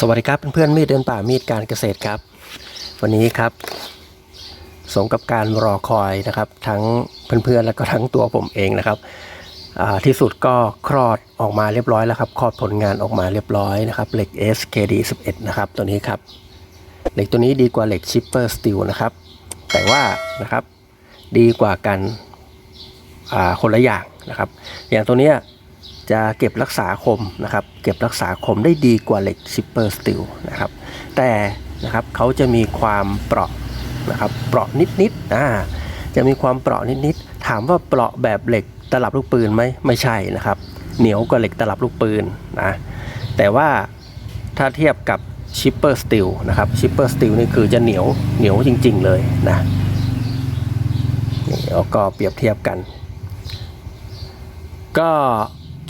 สวัสดีครับเพื่อนๆมีดเดินป่ามีดการเกษตรครับ วันนี้ครับ สมกับการรอคอยนะครับ ทั้งเพื่อนๆแล้วก็ทั้งตัวผมเองนะครับที่สุดก็คลอดออกมาเรียบร้อยแล้วครับคลอดผลงานออกมาเรียบร้อยนะครับเหล็ก SKD 11นะครับตัวนี้ครับเหล็กตัวนี้ดีกว่าเหล็ก Shipper Steel นะครับแต่ว่านะครับดีกว่ากันคนละอย่างนะครับ อย่างตัวเนี้ย จะเก็บรักษาคมนะครับ เก็บรักษาคมได้ดีกว่าเหล็กชิปเปอร์สตีลนะครับ แต่นะครับเขาจะมีความเปราะนะครับ เปราะนิดๆอ่าจะมีความเปราะนิดๆถามว่าเปราะแบบเหล็กตลับลูกปืนไหมไม่ใช่นะครับ เหนียวกว่าเหล็กตลับลูกปืนนะแต่ว่าถ้าเทียบกับชิปเปอร์สตีลนะครับชิปเปอร์สตีลนี่คือจะเหนียวเหนียวจริง ๆ เลยนะนี่ก็เปรียบเทียบกัน ก็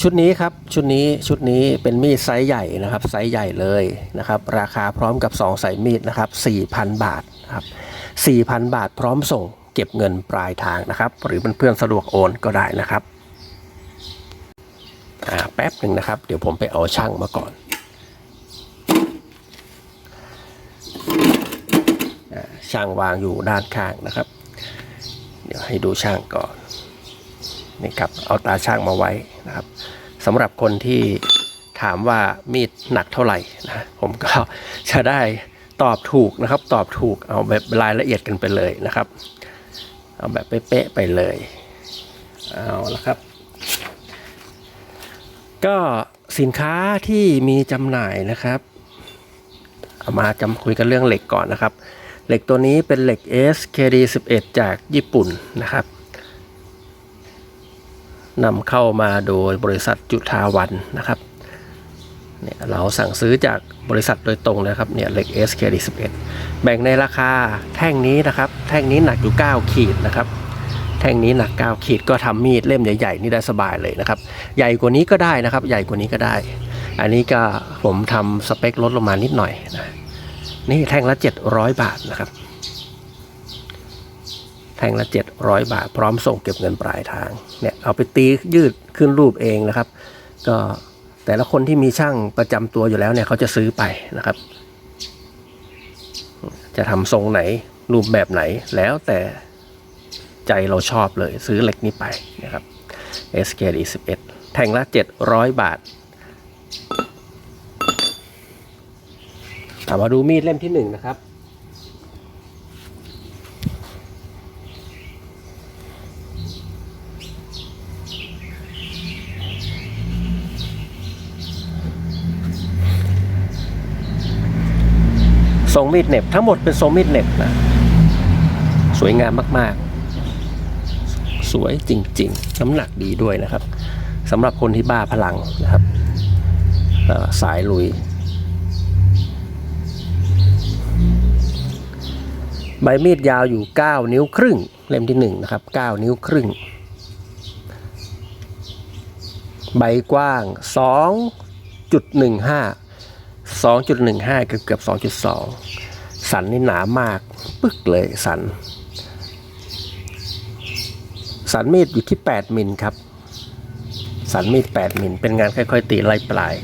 ชุดนี้ครับชุดนี้ชุดนี้เป็นมีดไซส์ใหญ่นะครับไซส์ใหญ่เลยนะครับราคาพร้อมกับ2สายมีดนะครับ4,000 บาทครับ4,000 บาทพร้อมส่งเก็บเงินปลายทางนะครับ หรือเพื่อนๆสะดวกโอนก็ได้นะครับอ่าแป๊บหนึ่งนะครับ เดี๋ยวผมไปเอาช่างมาก่อนอช่างวางอยู่ด้านข้างนะครับ เดี๋ยวให้ดูช่างก่อนนี่ครับเอาตาช่างมาไว้นะครับ สำหรับคนที่ถามว่ามีดหนักเท่าไหร่นะผมก็จะได้ตอบถูกนะครับ ตอบถูกเอาแบบรายละเอียดกันไปเลยนะครับ เอาแบบเป๊ะๆไปเลยเอาละครับ ก็สินค้าที่มีจำหน่ายนะครับเอามาจำคุยกันเรื่องเหล็กก่อนนะครับ เหล็กตัวนี้เป็นเหล็ก SKD 11 จากญี่ปุ่นนะครับ นำเข้ามาโดยบริษัทจุฑาวันนะครับเนี่ยเราสั่งซื้อจากบริษัทโดยตรงเลยครับเนี่ยเหล็ก SKD 11 แบ่งในราคาแท่งนี้นะครับ แท่งนี้หนักอยู่ 9 ขีดนะครับ แท่งนี้หนัก 9 ขีดก็ทำมีดเล่มใหญ่ๆนี่ได้สบายเลยนะครับ ใหญ่กว่านี้ก็ได้นะครับ ใหญ่กว่านี้ก็ได้ อันนี้ก็ผมทำสเปคลดลงมานิดหน่อยนะนี่แท่งละ 700 บาทนะครับ แท่งละ 700 บาท พร้อมส่งเก็บเงินปลายทางเนี่ยเอาไปตียืดขึ้นรูปเองนะครับ ก็แต่ละคนที่มีช่างประจำตัวอยู่แล้วเนี่ยเขาจะซื้อไปนะครับ จะทำทรงไหนรูปแบบไหนแล้วแต่ใจเราชอบเลยซื้อเหล็กนี้ไปนะครับ SKD 11แท่งละ 700 บาทเอามาดูมีดเล่มที่1นะครับ ทรงมีดเน็บทั้งหมดเป็นทรงมีดเน็บนะสวยงามมากๆ สวยจริง ๆ น้ำหนักดีด้วยนะครับสำหรับคนที่บ้าพลังนะครับสายลุย ใบมีดยาวอยู่ 9 นิ้วครึ่ง เล่มที่ 1 นะครับ 9 นิ้วครึ่ง ใบกว้าง 2.15 2.15 เกือบเกือบ2.2 สันนี่หนามาก ปึ๊กเลยสัน สันมีดอยู่ที่ 8 มิลครับ สันมีด 8 มิล เป็นงานค่อยๆ ตีไล่ปลาย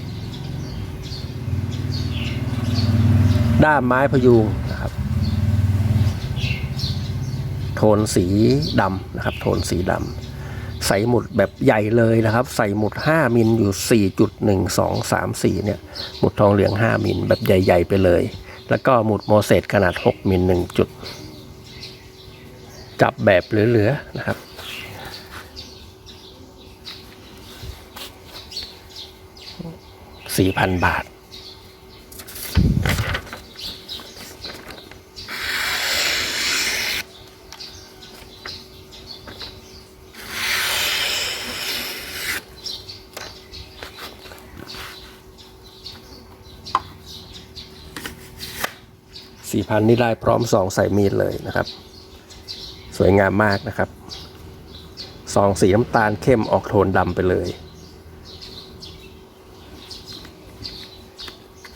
ด้ามไม้พยุงนะครับ โทนสีดำนะครับ โทนสีดำ ใส่หมุดแบบใหญ่เลยนะครับ ใส่หมุด 5 มิลอยู่ 4.1234 เนี่ย หมุดทองเหลือง 5 มิลแบบใหญ่ ๆ ไปเลย แล้วก็หมุดโมเสสขนาด 6 มิล1จุด จับแบบเหลือๆนะครับ4,000 บาท สี่พันนี่ได้พร้อมสองใส่มีดเลยนะครับ สวยงามมากนะครับสองสีน้ำตาลเข้มออกโทนดำไปเลย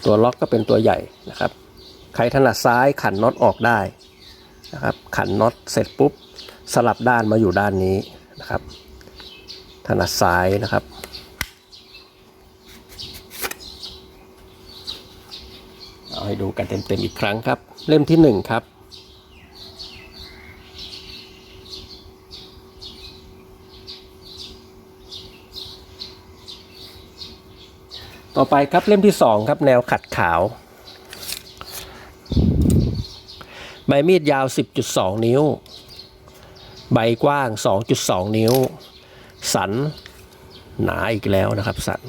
ตัวล็อกก็เป็นตัวใหญ่นะครับ ใครถนัดซ้ายขันน็อตออกได้นะครับ ขันน็อตเสร็จปุ๊บ สลับด้านมาอยู่ด้านนี้นะครับ ถนัดซ้ายนะครับ เอา ให้ดูกันเต็มๆอีกครั้งครับ เล่มที่หนึ่งครับต่อไปครับเล่มที่สองครับแนวขัดขาว ใบมีดยาว 10.2 นิ้ว ใบกว้าง 2.2 นิ้ว สันหนาอีกแล้วนะครับสัน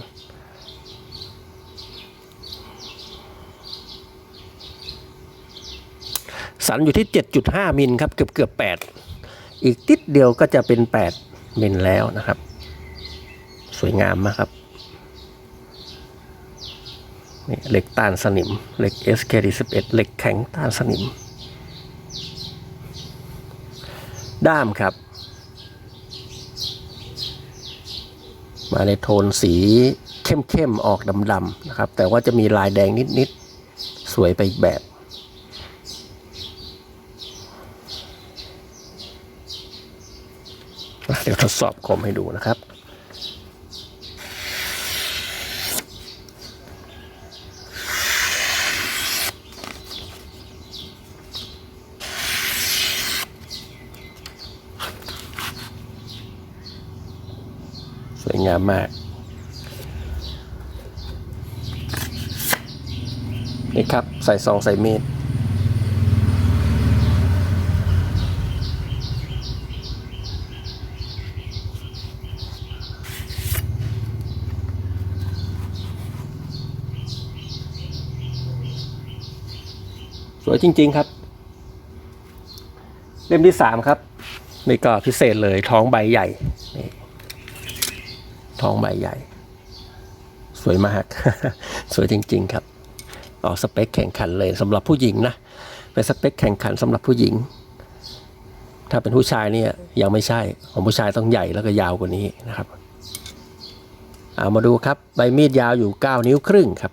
สันอยู่ที่ 7.5 มิลครับเกือบเกือบ8อีกติดเดียวก็จะเป็น 8 มิลแล้วนะครับ สวยงามมากครับนี่เหล็กต้านสนิมเหล็ก SKD11 เหล็กแข็งต้านสนิม ด้ามครับ มาในโทนสีเข้มๆ ออกดำๆนะครับ แต่ว่าจะมีลายแดงนิดๆ สวยไปอีกแบบ เดี๋ยวทดสอบคมให้ดูนะครับสวยงามมาก นี่ครับ ใส่ซองใส่มีด วยจริง ๆครับ เล่มที่สามครับนี่ก็พิเศษเลยท้องใบใหญ่ท้องใบใหญ่ สวยมาก สวยจริง ๆ ครับออกสเปคแข่งขันเลยสำหรับผู้หญิงนะเป็นสเปคแข่งขันสำหรับผู้หญิง ถ้าเป็นผู้ชายเนี่ยยังไม่ใช่ของผู้ชายต้องใหญ่แล้วก็ยาวกว่านี้นะครับเอามาดูครับใบมีดยาวอยู่ 9 นิ้วครึ่งครับ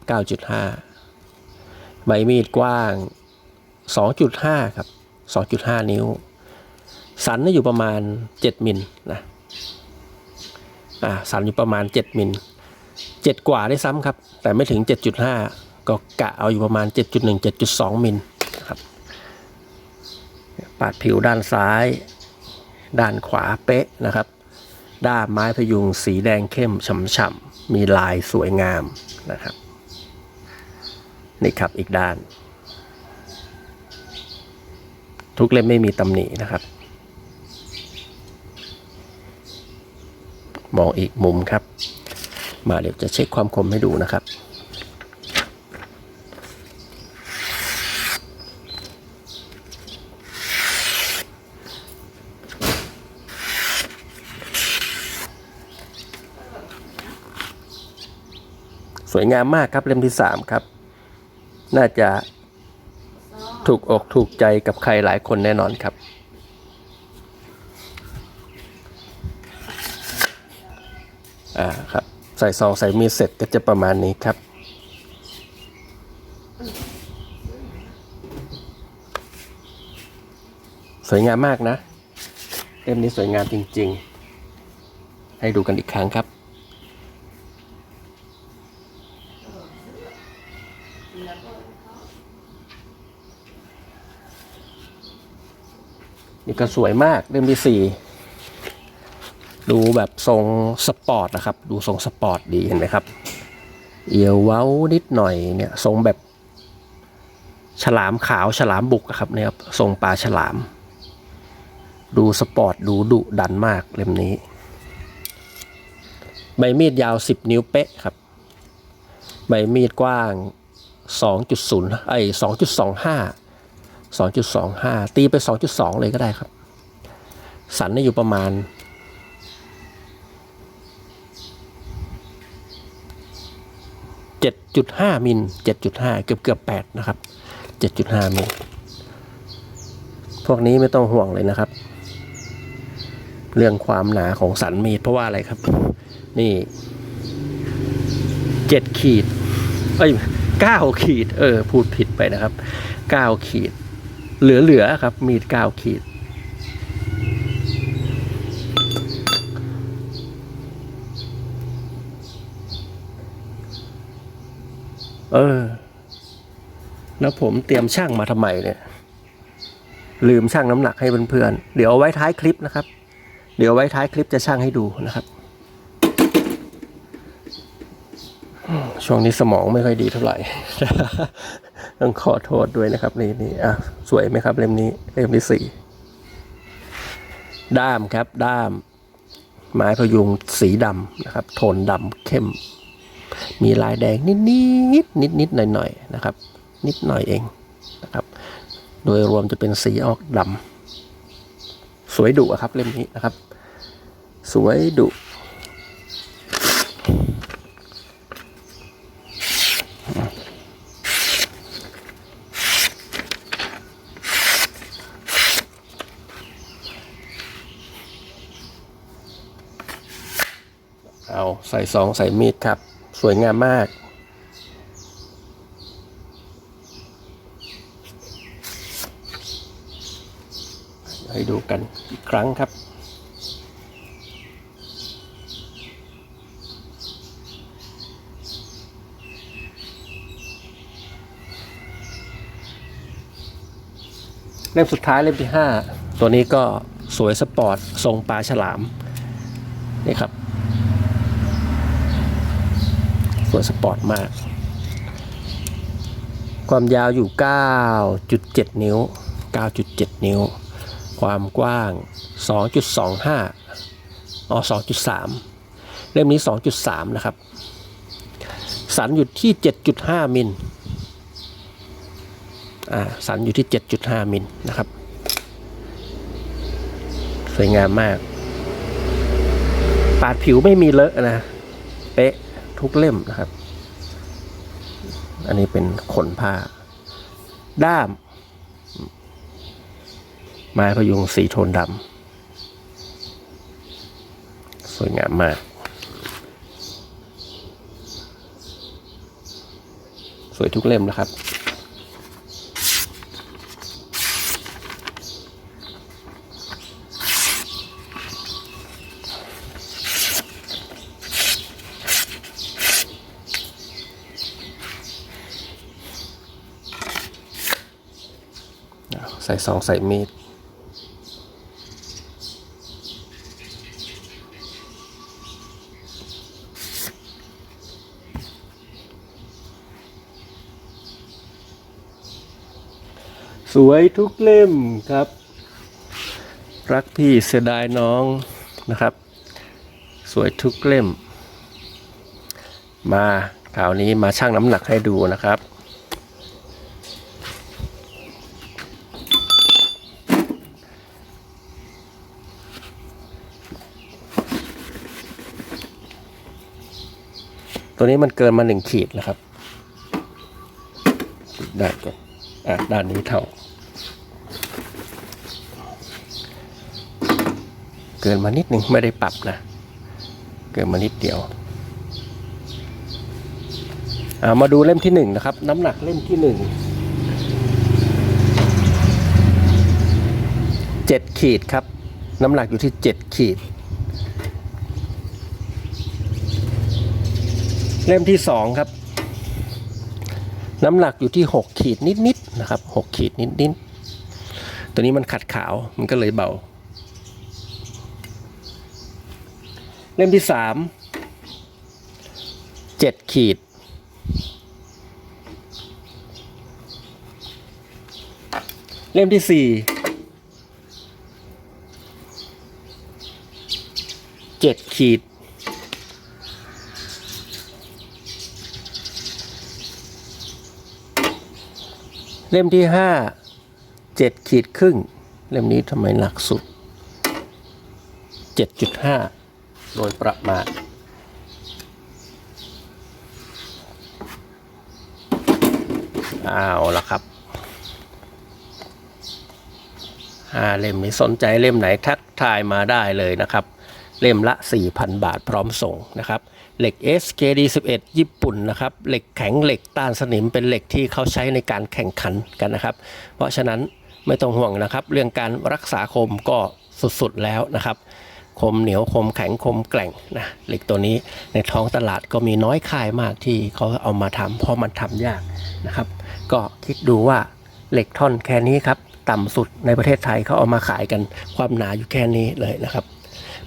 9.5 ใบมีดกว้าง 2.5 ครับ 2.5 นิ้ว สันนี่อยู่ประมาณ 7มิลนะอ่าสันอยู่ประมาณ 7มิล7 กว่าได้ซ้ำครับ แต่ไม่ถึง 7.5 ก็กะเอาอยู่ประมาณ 7.1 7.2มิลครับปาดผิวด้านซ้าย ด้านขวาเป๊ะนะครับ ด้ามไม้พยุงสีแดงเข้มฉ่ำๆมีลายสวยงามนะครับ นี่ครับอีกด้าน ทุกเล่มไม่มีตำหนินะครับ มองอีกมุมครับ มาเดี๋ยวจะเช็คความคมให้ดูนะครับสวยงามมากครับเล่มที่สามครับ น่าจะ ถูกอกถูกใจกับใครหลายคนแน่นอนครับ อ่าครับ ใส่ซองใส่มีดเสร็จก็จะประมาณนี้ครับสวยงามมากนะ เล่มนี้สวยงามจริง ๆ ให้ดูกันอีกครั้งครับ ก็สวยมากเล่มที่สี่ดูแบบทรงสปอร์ตนะครับ ดูทรงสปอร์ตดีเห็นไหมครับ เอียวเว้านิดหน่อยเนี่ยทรงแบบฉลามขาวฉลามบุกอะครับเนี่ยครับทรงปลาฉลาม ดูสปอร์ตดูดุดันมากเล่มนี้ ใบมีดยาว 10 นิ้วเป๊ะครับ ใบมีดกว้าง 2.0ไอ้2.25 2.25 ตีไป 2.2 เลยก็ได้ครับ สันนี่อยู่ประมาณ 7.5 มิล 7.5 เกือบเกือบ8นะครับ 7.5 มิล พวกนี้ไม่ต้องห่วงเลยนะครับ เรื่องความหนาของสันมีดเพราะว่าอะไรครับ นี่ 7 ขีด เอ้ย9ขีด เออ พูดผิดไปนะครับ 9 ขีด เหลือๆครับ มีด9ขีด เออ แล้วผมเตรียมช่างมาทำไมเนี่ย ลืมช่างน้ำหนักให้เพื่อนๆ เดี๋ยวเอาไว้ท้ายคลิปนะครับ เดี๋ยวไว้ท้ายคลิปจะช่างให้ดูนะครับ ช่วงนี้สมองไม่ค่อยดีเท่าไหร่ ต้องขอโทษด้วยนะครับนี่นี่อะสวยไหมครับเล่มนี้เล่มที่สี่ด้ามครับด้าม ไม้พยุงสีดำนะครับ โทนดำเข้ม มีลายแดงนิดนิดนิดนิดหน่อยหน่อยนะครับ นิดหน่อยเองนะครับ โดยรวมจะเป็นสีออกดำสวยดุครับเล่มนี้นะครับ สวยดุ เอาใส่ซองใส่มีดครับ สวยงามมากให้ดูกันอีกครั้งครับ เล่มสุดท้ายเล่มที่ห้าตัวนี้ก็สวยสปอร์ตทรงปลาฉลาม นี่ครับ สวยสปอร์ตมาก ความยาวอยู่ 9.7 นิ้ว 9.7 นิ้ว ความกว้าง 2.25อ๋อ2.3 เล่มนี้ 2.3 นะครับ สันอยู่ที่ 7.5 มิลอ่าสันอยู่ที่ 7.5 มิลนะครับ สวยงามมาก ปาดผิวไม่มีเลอะนะ เป๊ะ ทุกเล่มนะครับ อันนี้เป็นขนผ้า ด้าม ไม้พยุงสีโทนดำสวยงามมาก สวยทุกเล่มนะครับ ใส่ซองใส่มีดสวยทุกเล่มครับ รักพี่เสียดายน้องนะครับ สวยทุกเล่ม มาคราวนี้มาชั่งน้ำหนักให้ดูนะครับ ตัวนี้มันเกินมาหนึ่งขีดแล้วครับด้านก่อนอะด้านนี้เท่า เกินมานิดหนึ่งไม่ได้ปรับนะ เกินมานิดเดียวอ่ามาดูเล่มที่หนึ่งนะครับ น้ำหนักเล่มที่หนึ่งเจ็ดขีดครับ น้ำหนักอยู่ที่เจ็ดขีด เล่มที่สองครับ น้ำหนักอยู่ที่หกขีดนิดๆนะครับหกขีดนิดๆตัวนี้มันขัดขาวมันก็เลยเบา เล่มที่สามเจ็ดขีด เล่มที่สี่เจ็ดขีด เล่มที่ห้าเจ็ดขีดครึ่ง เล่มนี้ทำไมหนักสุดเจ็ดจุดห้าโดยประมาณเอาละครับห้าเล่มนี้สนใจเล่มไหนทักทายมาได้เลยนะครับ เล่มละ 4,000 บาทพร้อมส่งนะครับ เหล็ก SKD 11 ญี่ปุ่นนะครับ เหล็กแข็งเหล็กต้านสนิมเป็นเหล็กที่เขาใช้ในการแข่งขันกันนะครับ เพราะฉะนั้นไม่ต้องห่วงนะครับ เรื่องการรักษาคมก็สุดๆแล้วนะครับ คมเหนียวคมแข็งคมแกร่งนะเหล็กตัวนี้ในท้องตลาดก็มีน้อยค่ายมากที่เขาเอามาทำเพราะมันทำยากนะครับ ก็คิดดูว่าเหล็กท่อนแค่นี้ครับ ต่ำสุดในประเทศไทยเขาเอามาขายกันความหนาอยู่แค่นี้เลยนะครับ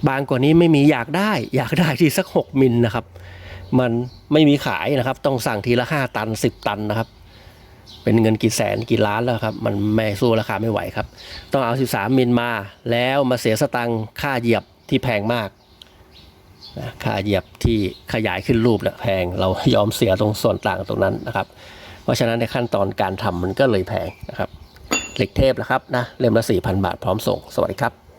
บางกว่านี้ไม่มีอยากได้ อยากได้ที่สัก 6 มิลนะครับ มันไม่มีขายนะครับ ต้องสั่งทีละ 5 ตัน 10 ตันนะครับ เป็นเงินกี่แสนกี่ล้านแล้วครับ มันไม่สู้ราคาไม่ไหวครับ ต้องเอา 13 มิลมา แล้วมาเสียสตังค่าเหยียบที่แพงมากนะค่าเหยียบที่ขยายขึ้นรูปนะแพงเรายอมเสียตรงส่วนต่างตรงนั้นนะครับ เพราะฉะนั้นในขั้นตอนการทำมันก็เลยแพงนะครับเหล็กเทพนะครับนะเล่มละ4,000 บาทพร้อมส่ง สวัสดีครับ